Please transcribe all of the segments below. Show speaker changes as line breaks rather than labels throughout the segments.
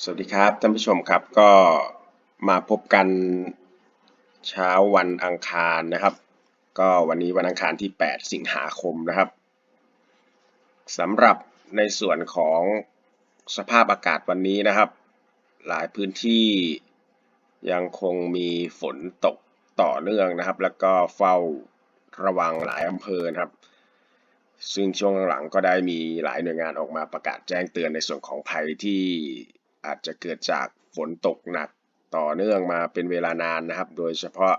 สวัสดีครับท่านผู้ชมครับก็มาพบกันเช้าวันอังคารนะครับ ก็วันนี้วันอังคารที่ 8 สิงหาคมนะครับสำหรับในส่วนของสภาพอากาศวันนี้นะครับ หลายพื้นที่ยังคงมีฝนตกต่อเนื่องนะครับ แล้วก็เฝ้าระวังหลายอำเภอนะครับ ซึ่งช่วงหลังก็ได้มีหลายหน่วยงานออกมาประกาศแจ้งเตือนในส่วนของภัยที่ อาจจะเกิดจากฝนตกหนักต่อเนื่องมาเป็นเวลานานนะครับ โดยเฉพาะ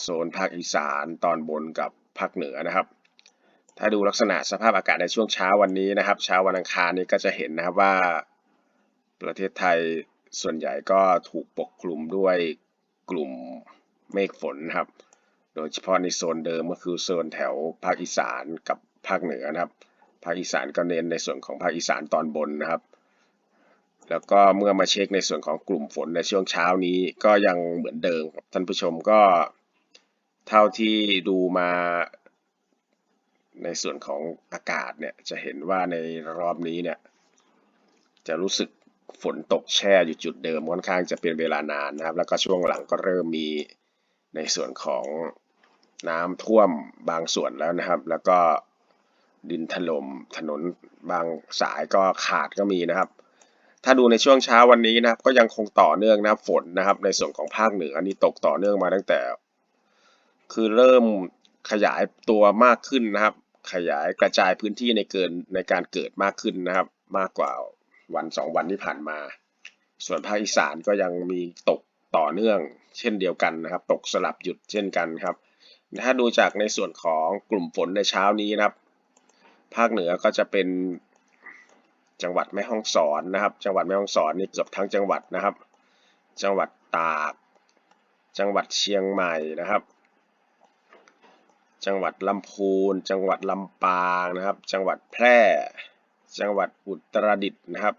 โซนภาคอีสานตอนบนกับภาคเหนือนะครับ ถ้าดูลักษณะสภาพอากาศในช่วงเช้าวันนี้นะครับ เช้าวันอังคารนี้ก็จะเห็นนะครับว่า ประเทศไทยส่วนใหญ่ก็ถูกปกคลุมด้วยกลุ่มเมฆฝนนะครับ โดยเฉพาะในโซนเดิมก็คือโซนแถวภาคอีสานกับภาคเหนือนะครับ ภาคอีสานก็เน้นในส่วนของภาคอีสานตอนบนนะครับ แล้วก็เมื่อมาเช็คในส่วนของกลุ่มฝนในช่วงเช้านี้ก็ยังเหมือนเดิมครับท่านผู้ชมก็เท่าที่ดูมาในส่วนของอากาศเนี่ยจะเห็นว่าในรอบนี้เนี่ยจะรู้สึกฝนตกแช่อยู่จุดเดิมค่อนข้างจะเป็นเวลานานนะครับ แล้วก็ช่วงหลังก็เริ่มมีในส่วนของน้ำท่วมบางส่วนแล้วนะครับ แล้วก็ดินถล่มถนนบางสายก็ขาดก็มีนะครับ ถ้าดูในช่วงเช้าวันนี้นะครับ ก็ยังคงต่อเนื่องนะครับฝนนะครับ ในส่วนของภาคเหนืออันี่ตกต่อเนื่องมาตั้งแต่ คือเริ่มขยายตัวมากขึ้นนะครับ ขยายกระจายพื้นที่ในเกินในการเกิดมากขึ้นนะครับ มากกว่าวันสองวันที่ผ่านมา ส่วนภาคอีสานก็ยังมีตกต่อเนื่อง เช่นเดียวกันนะครับ ตกสลับหยุดเช่นกันครับ ถ้าดูจากในส่วนของกลุ่มฝนในเช้านี้นะครับ ภาคเหนือก็จะเป็น จังหวัดแม่ฮ่องสอนนะครับ จังหวัดแม่ฮ่องสอนนี่เกือบทั้งจังหวัดนะครับ จังหวัดตาก จังหวัดเชียงใหม่นะครับ จังหวัดลำพูน จังหวัดลำปางนะครับ จังหวัดแพร่ จังหวัดอุตรดิตถ์นะครับ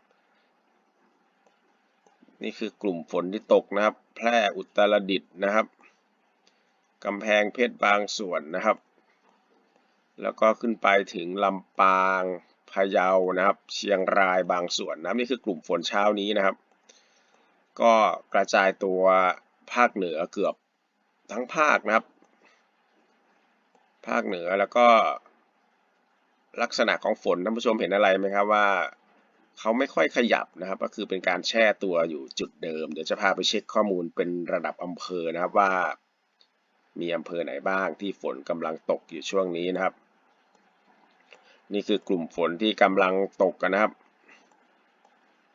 นี่คือกลุ่มฝนที่ตกนะครับ แพร่อุตรดิตถ์นะครับกำแพงเพชรบางส่วนนะครับ แล้วก็ขึ้นไปถึงลำปาง พะเยานะครับ เชียงรายบางส่วนนะครับนี่คือกลุ่มฝนเช้านี้นะครับ ก็กระจายตัวภาคเหนือเกือบทั้งภาคนะครับ ภาคเหนือแล้วก็ลักษณะของฝนท่านผู้ชมเห็นอะไรไหมครับว่าเขาไม่ค่อยขยับนะครับ ก็คือเป็นการแช่ตัวอยู่จุดเดิม เดี๋ยวจะพาไปเช็คข้อมูลเป็นระดับอำเภอนะครับว่า มีอำเภอไหนบ้างที่ฝนกำลังตกอยู่ช่วงนี้นะครับ นี่คือกลุ่มฝนที่กำลังตกกันนะครับ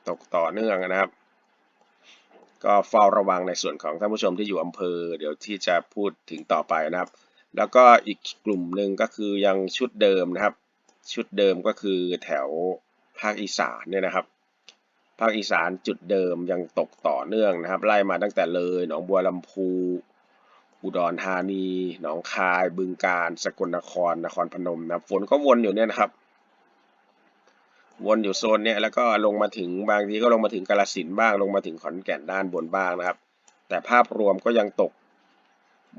ตกต่อเนื่องนะครับ ก็เฝ้าระวังในส่วนของท่านผู้ชมที่อยู่อำเภอ เดี๋ยวที่จะพูดถึงต่อไปนะครับ แล้วก็อีกกลุ่มหนึ่งก็คือยังชุดเดิมนะครับ ชุดเดิมก็คือแถวภาคอีสานเนี่ยนะครับ ภาคอีสานจุดเดิมยังตกต่อเนื่องนะครับ ไล่มาตั้งแต่เลยหนองบัวลำพู อุดรธานี หนองคาย บึงกาฬ สกลนคร นครพนมนะฝนก็วนอยู่เนี่ยนะครับ วนอยู่โซนเนี่ยแล้วก็ลงมาถึงบางทีก็ลงมาถึงกาฬสินบ้าง ลงมาถึงขอนแก่นด้านบนบ้างนะครับ แต่ภาพรวมก็ยังตก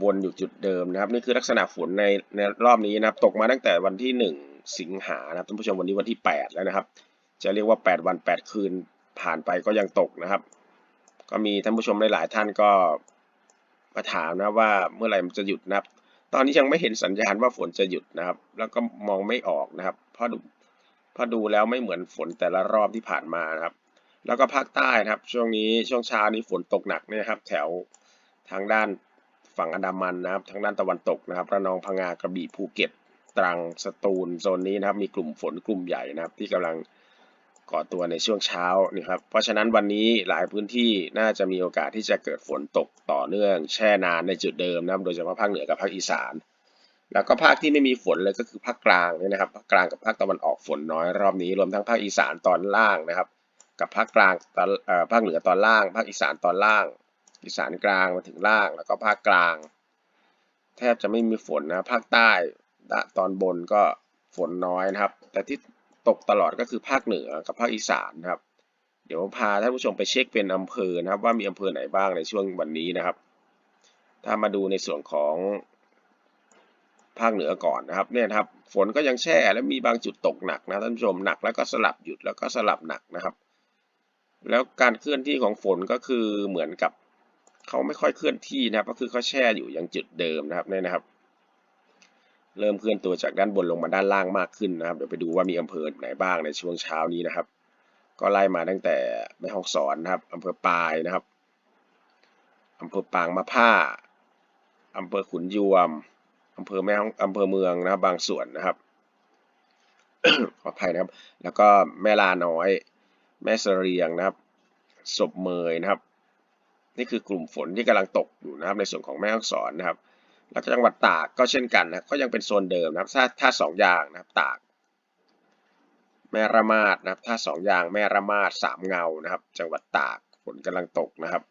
วนอยู่จุดเดิมนะครับ นี่คือลักษณะฝนในในรอบนี้นะครับ ตกมาตั้งแต่วันที่ 1 สิงหานะครับท่านผู้ชมวันนี้วันที่ 8 แล้วนะครับ จะเรียกว่า 8 วัน 8 คืนผ่านไปก็ยังตกนะครับ ก็มีท่านผู้ชมหลายๆท่านก็ มาถามนะว่าเมื่อไหร่มันจะหยุดนะครับ ตอนนี้ยังไม่เห็นสัญญาณว่าฝนจะหยุดนะครับ แล้วก็มองไม่ออกนะครับ เพราะดูเพราะดูแล้วไม่เหมือนฝนแต่ละรอบที่ผ่านมานะครับ แล้วก็ภาคใต้นะครับ ช่วงนี้ช่วงเช้านี้ฝนตกหนักเนี่ยครับ แถวทางด้านฝั่งอันดามันนะครับ ทางด้านตะวันตกนะครับระนองพังงากระบี่ภูเก็ตตรังสตูลโซนนี้นะครับ มีกลุ่มฝนกลุ่มใหญ่นะครับ ที่กำลัง ก่อตัวในช่วงเช้านี่ครับ เพราะฉะนั้นวันนี้หลายพื้นที่น่าจะมีโอกาสที่จะเกิดฝนตกต่อเนื่อง แช่นานในจุดเดิมนะครับโดยเฉพาะภาคเหนือกับภาคอีสาน แล้วก็ภาคที่ไม่มีฝนเลยก็คือภาคกลางเนี่ยนะครับภาคกลางกับภาคตะวันออกฝนน้อยรอบนี้รวมทั้งภาคอีสานตอนล่างนะครับ กับภาคกลางตอนเอ่อภาคเหนือตอนล่าง ภาคอีสานตอนล่าง อีสานกลางมาถึงล่าง แล้วก็ภาคกลาง แทบจะไม่มีฝนนะภาคใต้ตอนบนก็ฝนน้อยนะครับ แต่ที่ ตกตลอดก็คือภาคเหนือกับภาคอีสานนะครับ เดี๋ยวพาท่านผู้ชมไปเช็คเป็นอำเภอนะครับ ว่ามีอำเภอไหนบ้างในช่วงวันนี้นะครับ ถ้ามาดูในส่วนของภาคเหนือก่อนนะครับเนี่ยครับฝนก็ยังแช่และมีบางจุดตกหนักนะท่านผู้ชมหนักแล้วก็สลับหยุดแล้วก็สลับหนักนะครับ แล้วการเคลื่อนที่ของฝนก็คือเหมือนกับเขาไม่ค่อยเคลื่อนที่นะครับ ก็คือเขาแช่อยู่ยังจุดเดิมนะครับเนี่ยนะครับ เริ่มเคลื่อนตัวจากด้านบนลงมาด้านล่างมากขึ้นนะครับ เดี๋ยวไปดูว่ามีอำเภอไหนบ้างในช่วงเช้านี้นะครับ ก็ไล่มาตั้งแต่แม่ฮ่องสอนนะครับอำเภอปายนะครับอำเภอปางมะผ้าอำเภอขุนยวมอำเภอแม่ฮ่องอำเภอเมืองนะครับ บางส่วนนะครับขออภัยนะครับ แล้วก็แม่ลาน้อย แม่เสรียงนะครับศพเมยนะครับ นี่คือกลุ่มฝนที่กำลังตกอยู่นะครับ ในส่วนของแม่ฮ่องสอนนะครับ แล้วก็จังหวัดตากก็เช่นกันนะก็ยังเป็นโซนเดิมนะครับถ้าถ้าสองอย่างนะครับตาก แม่ระมาดนะครับถ้าสองอย่างแม่ระมาดสามเงานะครับ จังหวัดตากฝนกำลังตกนะครับ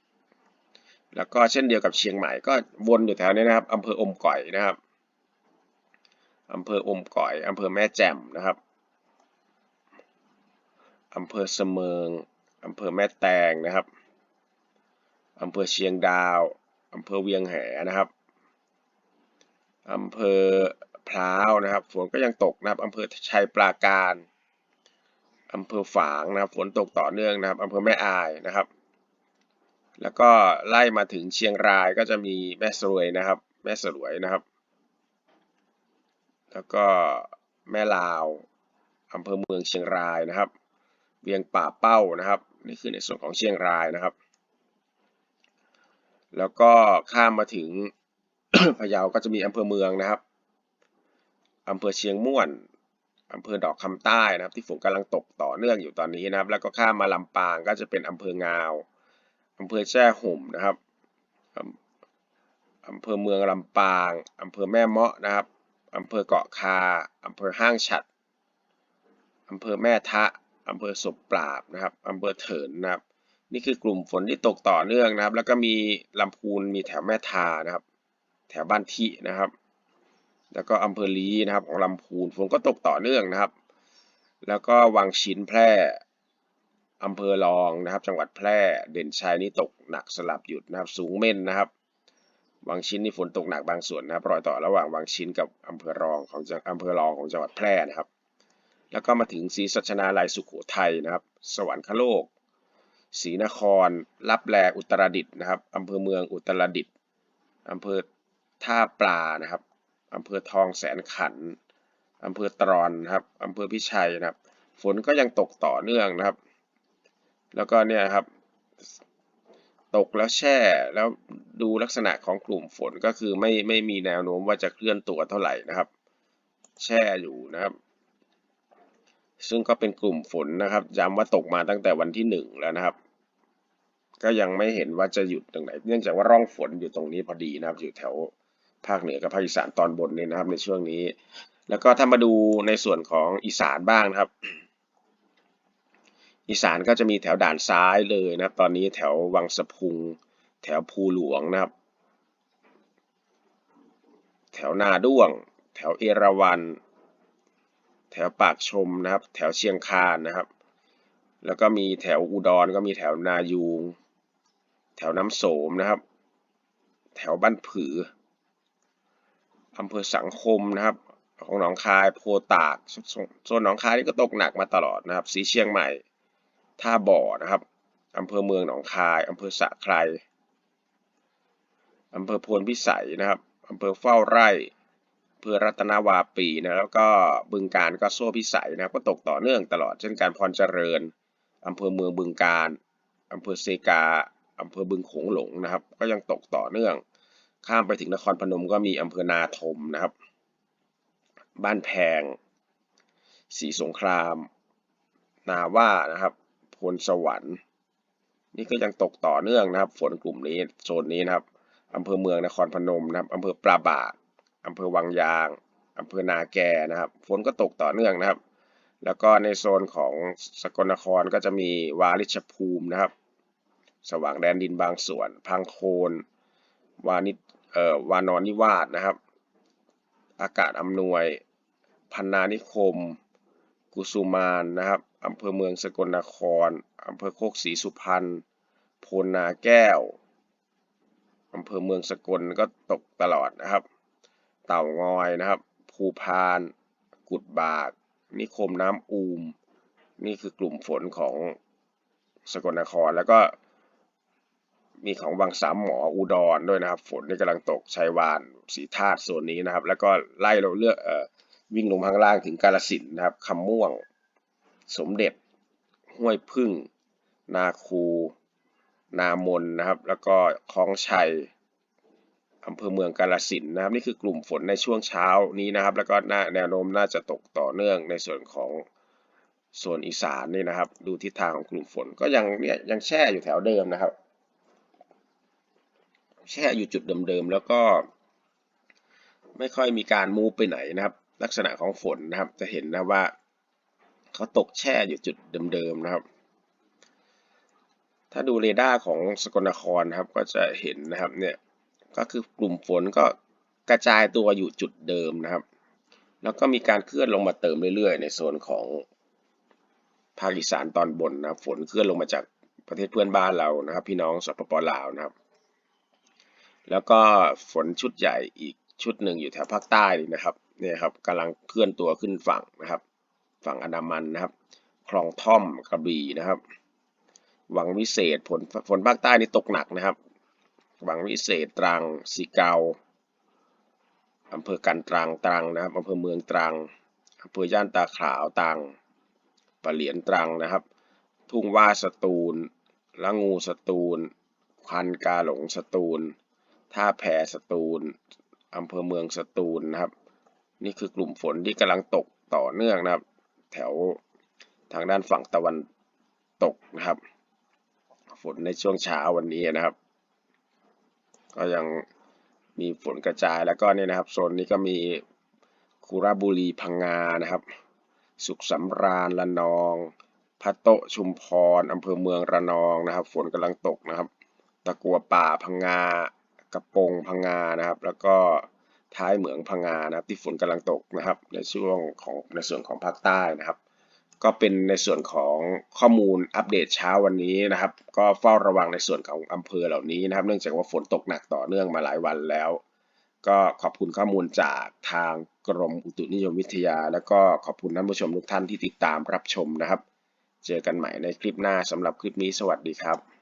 แล้วก็เช่นเดียวกับเชียงใหม่ก็วนอยู่แถวนี้นะครับอำเภออมก่อยนะครับอำเภออมก่อยอำเภอแม่แจ่มนะครับอำเภอเสมิงอำเภอแม่แตงนะครับอำเภอเชียงดาวอำเภอเวียงแหนะครับ อำเภอพร้าวนะครับ ฝนก็ยังตกนะครับอำเภอชัยปราการอำเภอฝางนะครับ ฝนตกต่อเนื่องนะครับอำเภอแม่อายนะครับ แล้วก็ไล่มาถึงเชียงรายก็จะมีแม่สรวยนะครับ แม่สรวยนะครับ แล้วก็แม่ลาวอำเภอเมืองเชียงรายนะครับ เวียงป่าเป้านะครับนี่คือในส่วนของเชียงรายนะครับ แล้วก็ข้ามมาถึง พะเยาก็จะมีอำเภอเมืองนะครับอำเภอเชียงม่วนอำเภอดอกคำใต้นะครับ ที่ฝนกำลังตกต่อเนื่องอยู่ตอนนี้นะครับ แล้วก็ข้ามมาลำปางก็จะเป็นอำเภองาวอำเภอแจ้ห่มนะครับอำเภอเมืองลำปางอำเภอแม่เมาะนะครับอำเภอเกาะคาอำเภอห้างฉัดอำเภอแม่ทะอำเภอศพปราบนะครับอำเภอเถินนะครับ นี่คือกลุ่มฝนที่ตกต่อเนื่องนะครับ แล้วก็มีลำพูนมีแถวแม่ทานะครับ แถวบ้านทินะครับ แล้วก็อำเภอลีนะครับ ของลำพูนฝนก็ตกต่อเนื่องนะครับ แล้วก็วังชินแพร่อำเภอรองนะครับ จังหวัดแพร่เด่นชัยนี่ตกหนักสลับหยุดนะครับ สูงเม่นนะครับวังชิ้นนี่ฝนตกหนักบางส่วนนะครับรอยต่อระหว่างวังชิ้นกับอำเภอรองของอำเภอรองของจังหวัดแพร่นะครับ แล้วก็มาถึงศรีสัชนาลัยสุขโขทัยนะครับ สวรรคโลกศรีนครรับแลอุตรดิตถ์นะครับอำเภอเมืองอุตรดิตถ์อำเภอ ท่าปลานะครับอำเภอทองแสนขันอำเภอตรอนนะครับอำเภอพิชัยนะครับ ฝนก็ยังตกต่อเนื่องนะครับ แล้วก็เนี่ยครับ ตกแล้วแช่แล้วดูลักษณะของกลุ่มฝนก็คือไม่ไม่มีแนวโน้มว่าจะเคลื่อนตัวเท่าไหร่นะครับ แช่อยู่นะครับ ซึ่งก็เป็นกลุ่มฝนนะครับย้ำว่าตกมาตั้งแต่วันที่หนึ่งแล้วนะครับ ก็ยังไม่เห็นว่าจะหยุดตรงไหน เนื่องจากว่าร่องฝนอยู่ตรงนี้พอดีนะครับ อยู่แถว ภาคเหนือกับภาคอีสานตอนบนเนี่ยนะครับในช่วงนี้ แล้วก็ถ้ามาดูในส่วนของอีสานบ้างนะครับ อีสานก็จะมีแถวด่านซ้ายเลยนะครับ ตอนนี้แถววังสะพุง แถวภูหลวงนะครับ แถวนาด้วง แถวเอราวัณแถวปากชมนะครับ แถวเชียงคานนะครับ แล้วก็มีแถวอุดรก็มีแถวนายูง แถวน้ำโสมนะครับ แถวบ้านผือ อำเภอสังคมนะครับ ของหนองคายโพตากโซนหนองคายนี่ก็ตกหนักมาตลอดนะครับ สีเชียงใหม่ ท่าบ่อนะครับอำเภอเมืองหนองคายอำเภอสะไครอำเภอพลพิสัยนะครับอำเภอเฝ้าไร่อำเภอรัตนาวาปีนะแล้วก็บึงการก็โซ่พิสัยนะครับก็ตกต่อเนื่องตลอดเช่นการพรเจริญอำเภอเมืองบึงการอำเภอเซกาอำเภอบึงโขงหลงนะครับ ก็ยังตกต่อเนื่อง ข้ามไปถึงนครพนมก็มีอำเภอนาทมนะครับ บ้านแพงศรีสงคราม นาว่านะครับพลสวรรค์ นี่ก็ยังตกต่อเนื่องนะครับ ฝนกลุ่มนี้โซนนี้นะครับอำเภอเมืองนครพนมนะครับอำเภอปราบากอำเภอวังยางอำเภอนาแกนะครับ ฝนก็ตกต่อเนื่องนะครับ แล้วก็ในโซนของสกลนครก็จะมีวาริชภูมินะครับ สว่างแดนดินบางส่วน พังโคน วานิเอ่อ วานอนนิวาสนะครับ อากาศอำนวย พันนานิคม กุสุมานนะครับอำเภอเมืองสกลนครอำเภอโคกศรีสุพรรณโพนนาแก้วอำเภอเมืองสกลก็ตกตลอดนะครับ เต่างอยนะครับ ภูพาน กุดบาก นิคมน้ำอูม นี่คือกลุ่มฝนของสกลนครแล้วก็ มีของวังสามหมออุดรด้วยนะครับ ฝนนี่กำลังตกชัยวานสีธาตุโซนนี้นะครับ แล้วก็ไล่เราเลือกเอ่อวิ่งลงข้างล่างถึงกาลสินนะครับคำม่วง สมเด็จ ห้วยพึ่ง นาคู นามนนะครับ แล้วก็คลองชัยอำเภอเมืองกาลสินนะครับ นี่คือกลุ่มฝนในช่วงเช้านี้นะครับ แล้วก็นแนวโน้มน่าจะตกต่อเนื่องในส่วนของโซนอีสานนี่นะครับ ดูทิศทางของกลุ่มฝนก็ยังเนี่ยยังแช่อยู่แถวเดิมนะครับ แช่อยู่จุดเดิมๆแล้วก็ไม่ค่อยมีการมูไปไหนนะครับ ลักษณะของฝนนะครับ จะเห็นนะว่าเขาตกแช่อยู่จุดเดิมๆนะครับ ถ้าดูเรดาร์ของสกลนครนะครับ ก็จะเห็นนะครับเนี่ยก็คือกลุ่มฝนก็กระจายตัวอยู่จุดเดิมนะครับ แล้วก็มีการเคลื่อนลงมาเติมเรื่อยๆ ในโซนของภาคอีสานตอนบนนะครับฝนเคลื่อนลงมาจากประเทศเพื่อนบ้านเรานะครับ พี่น้องสปปลาวนะครับ แล้วก็ฝนชุดใหญ่อีกชุดหนึ่งอยู่แถวภาคใต้นะครับเนี่ยครับกำลังเคลื่อนตัวขึ้นฝั่งนะครับ ฝั่งอันดามันนะครับ คลองท่อมกระบี่นะครับวังวิเศษฝนฝนภาคใต้นี่ตกหนักนะครับวังวิเศษตรังสีเกาอำเภอกันตรังตรังนะครับอำเภอเมืองตรังอำเภอย่านตาขาวตรังปะเหลียนตรังนะครับ ทุ่งว่าสตูลละงูสตูลควันกาหลงสตูล ท่าแพสตูลอำเภอเมืองสตูลนะครับ นี่คือกลุ่มฝนที่กำลังตกต่อเนื่องนะครับ แถวทางด้านฝั่งตะวันตกนะครับ ฝนในช่วงเช้าวันนี้นะครับ ก็ยังมีฝนกระจายแล้วก็เนี่ยนะครับโซนนี้ก็มีคุระบุรีพังงานะครับ สุขสำราญระนองพัตโตชุมพรอำเภอเมืองระนองนะครับ ฝนกำลังตกนะครับ ตะกัวป่าพังงา กระโปงพังงานะครับ แล้วก็ท้ายเหมืองพังงานะครับ ที่ฝนกำลังตกนะครับ ในช่วงของในส่วนของภาคใต้นะครับ ก็เป็นในส่วนของข้อมูลอัปเดตเช้าวันนี้นะครับ ก็เฝ้าระวังในส่วนของอำเภอเหล่านี้นะครับ เนื่องจากว่าฝนตกหนักต่อเนื่องมาหลายวันแล้ว ก็ขอบคุณข้อมูลจากทางกรมอุตุนิยมวิทยา แล้วก็ขอบคุณท่านผู้ชมทุกท่านที่ติดตามรับชมนะครับ เจอกันใหม่ในคลิปหน้าสำหรับคลิปนี้สวัสดีครับ